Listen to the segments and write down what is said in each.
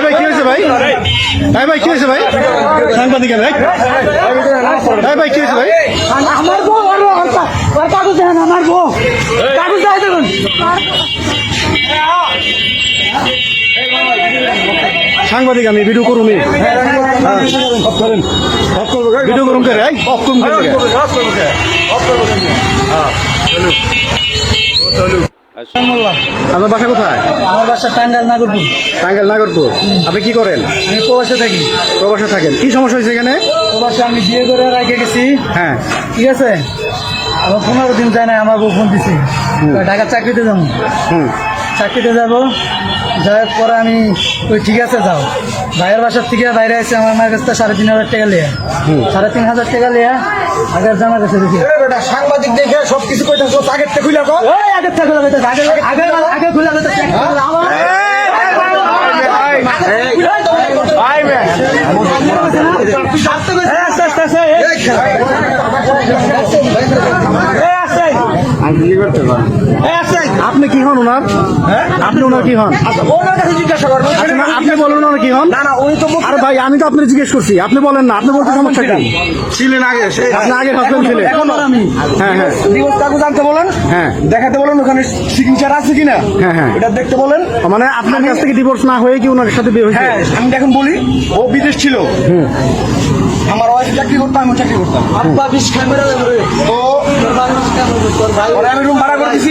ভাই কি হয়েছে ভাই? ভাই ভাই কি হয়েছে ভাই? সাংবাদিক ভাই? ভাই ভাই কি হয়েছে ভাই? আমার বউ আমার বউ। কাগজ দেয় দেখুন। সাংবাদিক আমি ভিডিও করুন ভিডিও করুন কে? রে? অফ করুন কে? রে? আপনার বাসা কোথায়? আমার বাসা টাঙ্গাল নাগরপুর। টাঙ্গাইল নাগরপুর। আপনি কি করেন? আমি প্রবাসে থাকি। প্রবাসে থাকেন। কি সমস্যা হয়েছে এখানে? প্রবাসে আমি বিয়ে করে রেখে গেছি। হ্যাঁ। ঠিক আছে? আমার পনেরো দিন যায় না আমার বউ ফোন দিছি। ঢাকা চাকরিতে যাব। হুম। চাকরিতে যাব। যাওয়ার পরে আমি ওই ঠিক আছে যাও ভাইয়ের বাসার থেকে বাইরে আছে আমার মায়ের কাছে সাড়ে তিন হাজার টাকা লিয়া সাড়ে তিন হাজার টাকা লিয়া আগের জামা কাছে দেখি সাংবাদিক দেখে সব কিছু কইতাছ আগের থেকে খুলে কো ওই আগের থেকে খোলা হইতেছে, আগে আগে আগে খোলা আস্তে আস্তে আস্তে আপনি কি হন ওনার? আপনি ওনার কি হন? ওনার কাছে জিজ্ঞাসা করব। আপনি বলেন ওনার কি হন? না না উনি তো আরে ভাই আমি তো আপনার জিজ্ঞেস করছি। আপনি বলেন না আপনি বলতে সমস্যা কি? ছিলেন আগে আপনি হাজবেন্ড ছিলেন। এখন আমি। হ্যাঁ হ্যাঁ। ডিভোর্স কাগজ আনতে বলেন? হ্যাঁ। দেখাতে বলেন ওখানে সিগনেচার আছে কিনা? হ্যাঁ, হ্যাঁ। এটা দেখতে বলেন। মানে আপনার কাছ থেকে ডিভোর্স না হয়ে কি ওনার সাথে বিয়ে হয়েছে? হ্যাঁ আমি এখন বলি ও বিদেশ ছিল। হুম। আমার ওয়াইফ চাকরি করতাম আমি চাকরি করতাম। আব্বা বিষ ক্যামেরা তো আমি রুম ভাড়া করে দিছি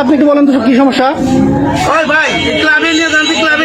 আপনি একটু বলেন তো কি সমস্যা ভাই ক্লাবে নিয়ে যান ক্লাবে